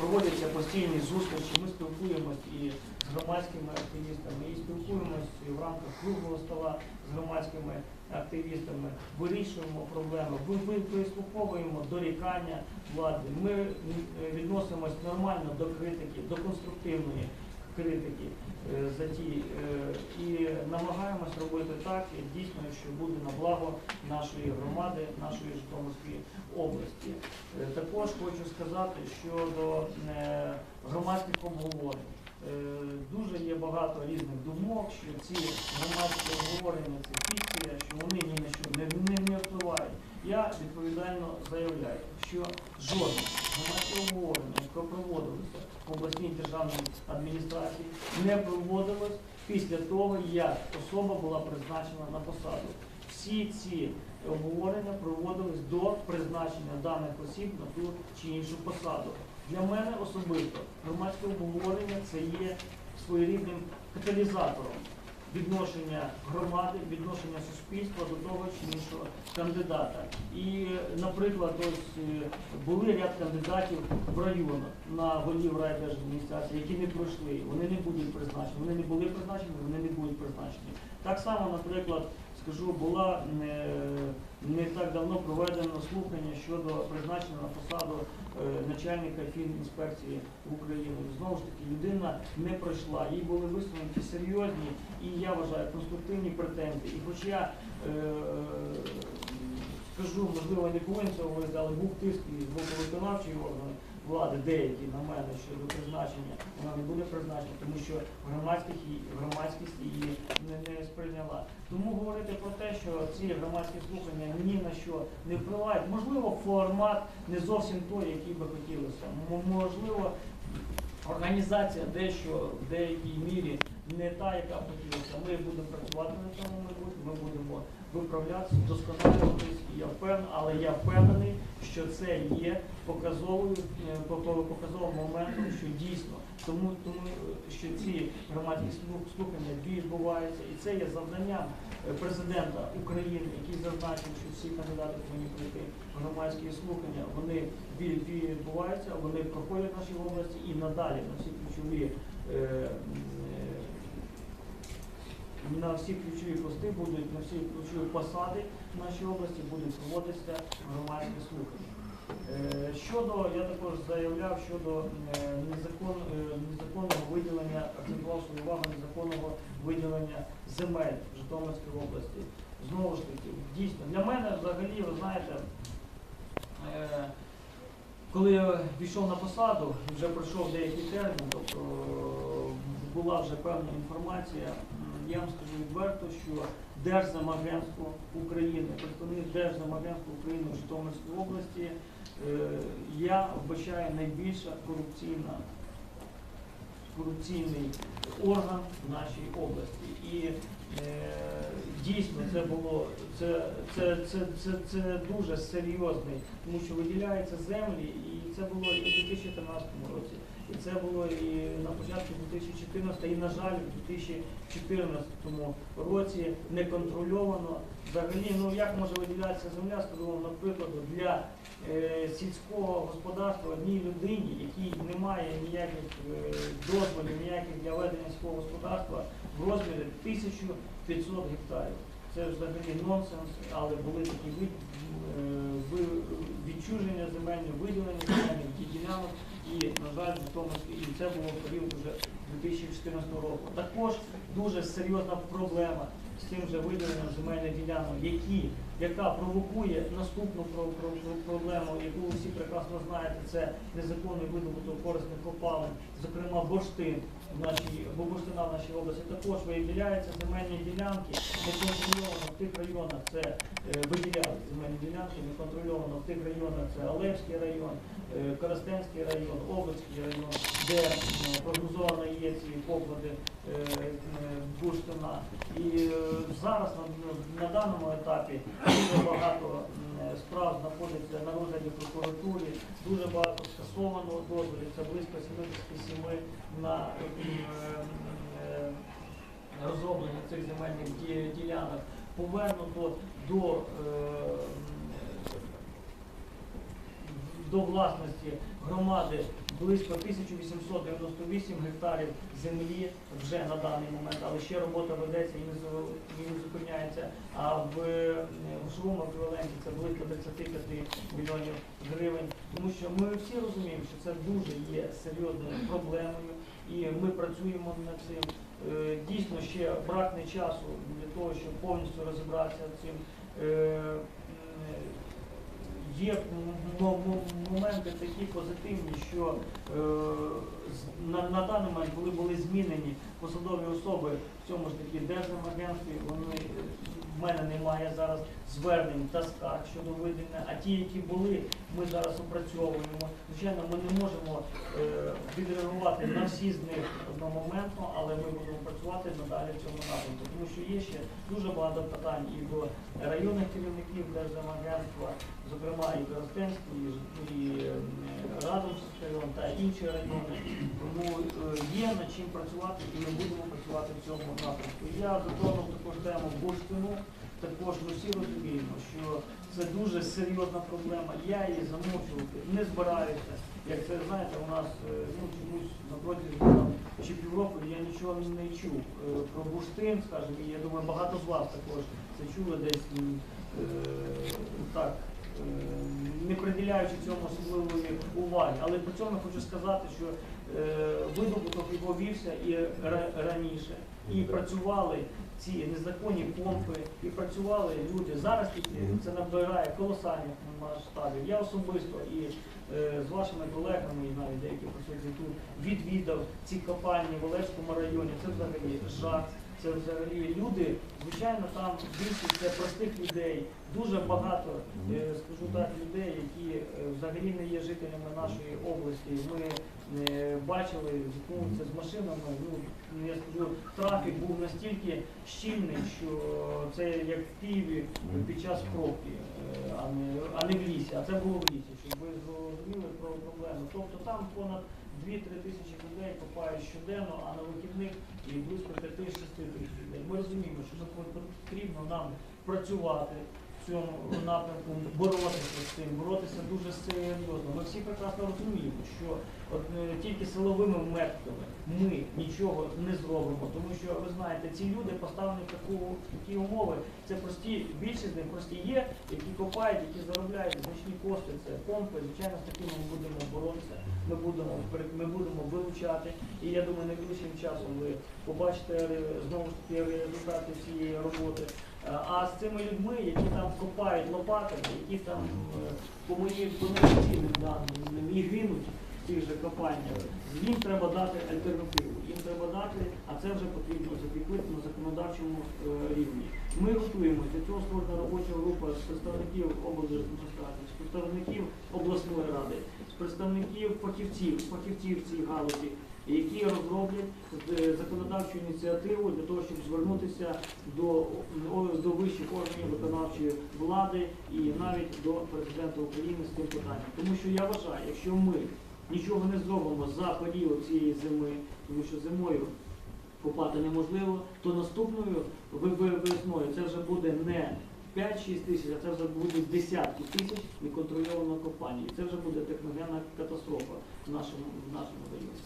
проводяться постійні зустрічі. Ми спілкуємось і з громадськими активістами, і спілкуємось в рамках круглого стола з громадськими активістами, вирішуємо проблеми, ми прислуховуємо дорікання влади. Ми е, відносимось нормально до критики, до конструктивної критики е, за ті е, і намагаємось робити так, як дійсно, що буде на благо нашої громади, нашої Житомирської області. Е, Також хочу сказати щодо громадських обговорень. Дуже є багато різних думок, що ці громадські обговорення це фікція, що вони ні на що не, не, не. Я відповідально заявляю, що жодне громадське обговорення, яке проводилося в обласній державній адміністрації, не проводилось після того, як особа була призначена на посаду. Всі ці обговорення проводились до призначення даних осіб на ту чи іншу посаду. Для мене особисто громадське обговорення це є своєрідним каталізатором відношення громади, відношення суспільства до того чи іншого кандидата. І, наприклад, ось е, були ряд кандидатів в районах на голів райдержадміністрації, які не пройшли, вони не будуть призначені, вони не були призначені, вони не будуть призначені. Так само, наприклад, скажу, була не, не так давно проведено слухання щодо призначення на посаду е, начальника фінінспекції в Україні. Знову ж таки, людина не пройшла, їй були висунуті серйозні і я вважаю конструктивні претензії. І хоча е, скажу, можливо, не повинен цього говорити, але був тиск і з боку виконавчої органи влади, деякі на мене щодо призначення, вона не буде призначена, тому що громадськість її, громадськість її не, не сприйняла. Тому говорити про те, що ці громадські слухання ні на що не впливають, можливо, формат не зовсім той, який би хотілося. Можливо, організація дещо в деякій мірі не та, яка хотілося. Ми будемо працювати на цьому майбутньому, ми будемо виправлятися, вдосконалюватись, я впевнений, але я впевнений, що це є показовою, е, по- по- показовим моментом, що дійсно, тому, тому е, що ці громадські слухання відбуваються, і це є завданням е, президента України, який зазначив, що всі кандидати повинні пройти громадські слухання, вони відбуваються, вони проходять в нашій області і надалі на всі ключові е, на всі ключові пости будуть, на всі ключові посади в нашій області будуть проводитися громадські слухання. Е, Щодо, я також заявляв щодо е, незакон, е, незаконного виділення, акцентував свою увагу незаконного виділення земель в Житомирській області. Знову ж таки, дійсно, для мене взагалі, ви знаєте, коли я війшов на посаду, вже пройшов деякий термін, тобто була вже певна інформація, я вам скажу відверто, що Держземагентство України, представник Держземагентства України в Житомирській області, е, я вбачаю найбільша корупційна корупційний орган в нашій області. І е, дійсно це було це, це, це, це, це дуже серйозний, тому що виділяються землі, і це було і в 2013 році, і це було і на початку 2014, і на жаль, в 2014 році неконтрольовано. Взагалі, ну як може виділятися земля, скажу вам, наприклад, для е, сільського господарства одній людині, якій немає ніяких е, дозволів, ніяких для ведення сільського господарства в розмірі 1500 гектарів. Це взагалі нонсенс, але були такі вид, е, відчуження земельні, виділення земельних ділянок, і, на жаль, в тому, і це було в період вже 2014 року. Також дуже серйозна проблема з тим же виділенням земельних ділянок, яка провокує наступну про- про- про- проблему, яку ви всі прекрасно знаєте, це незаконний видобуток корисних копалин, зокрема бурштин в нашій, Бобурштина в нашій області також виділяються земельні ділянки неконтрольовано в тих районах, це е, виділяли земельні ділянки неконтрольовано в тих районах, це Олевський район, е, Коростенський район, Облицький район, де е, прогнозовано є ці поклади бурштина. І зараз на, на даному етапі дуже багато знаходиться на розгляді прокуратурі, дуже багато скасовано дозволів, це близько 77 на е, розроблення цих земельних ділянок. Повернуто до, е, до власності громади близько 1898 гектарів землі вже на даний момент, але ще робота ведеться і не не зупиняється. А в е, грошовому еквіваленті це близько 35 мільйонів гривень. Тому що ми всі розуміємо, що це дуже є серйозною проблемою, і ми працюємо над цим. Е, Дійсно, ще бракне часу для того, щоб повністю розібратися цим. Є моменти такі позитивні, що е, на, на даний момент, коли були змінені посадові особи в цьому ж таки держземагентстві, вони е, в мене немає зараз звернень та скарг щодо виділення, а ті, які були, ми зараз опрацьовуємо. Звичайно, ми не можемо е, відреагувати на всі з них одномоментно, але ми будемо працювати надалі в цьому напрямку, тому що є ще дуже багато питань і до районних керівників Держземагентства, зокрема і Коростенський, і, е, Радомський та інші райони. Тому е, є над чим працювати і ми будемо працювати в цьому напрямку. Я затронув також тему бурштину. Також ми всі розуміємо, що це дуже серйозна проблема. Я її замовчувати не збираюся. Як це знаєте, у нас е, ну чомусь на протязі чи півроку я нічого не чув е, про бурштин, скажімо, і я думаю, багато з вас також це чули десь е, так. е, Не приділяючи цьому особливої уваги, але при цьому хочу сказати, що е, видобуток вівся і ра- раніше, і працювали ці незаконні помпи, і працювали люди. Зараз це набирає колосальних масштабів. Я особисто і е, з вашими колегами, і навіть деякі присутні тут, відвідав ці копальні в Олевському районі. Це взагалі жах. Це взагалі люди, звичайно, там більшість простих людей, дуже багато, е, скажу так, людей, які е, взагалі не є жителями нашої області. Ми е, бачили, зіткнувся з машинами. Ну я скажу, трафік був настільки щільний, що це як в Києві під час пробки, а не а не в лісі. А це було в лісі, щоб ви зрозуміли про проблему. Тобто там понад 2-3 тисячі людей копають щоденно, а на вихідних і близько 5-6 тисяч людей. Ми розуміємо, що потрібно нам працювати в цьому напрямку, боротися з цим, боротися дуже серйозно. Ми всі прекрасно розуміємо, що от, е, тільки силовими методами ми нічого не зробимо, тому що ви знаєте, ці люди поставлені в таку такі умови. Це прості, більшість з них прості є, які копають, які заробляють значні кошти. Це помпи. Звичайно, з такими ми будемо. Ми будемо ми будемо вилучати. І я думаю, найближчим часом ви побачите знову ж таки результати цієї роботи. Е, А з цими людьми, які там копають лопатами, які там е, по моїм по даним і гинуть в цих же копаннях, їм треба дати альтернативу. Їм треба дати, а це вже потрібно закріпити на законодавчому е, рівні. Ми готуємося. Для цього створена робоча група з представників облдержадміністрації, з представників обласної ради, представників фахівців, фахівців цій галузі, які розроблять е, законодавчу ініціативу для того, щоб звернутися до, до вищих органів виконавчої влади і навіть до президента України з цим питанням. Тому що я вважаю, якщо ми нічого не зробимо за період цієї зими, тому що зимою копати неможливо, то наступною весною це вже буде не 5-6 тисяч, а це вже буде десятки тисяч неконтрольованого копання. І це вже буде техногенна катастрофа в нашому, в нашому районі.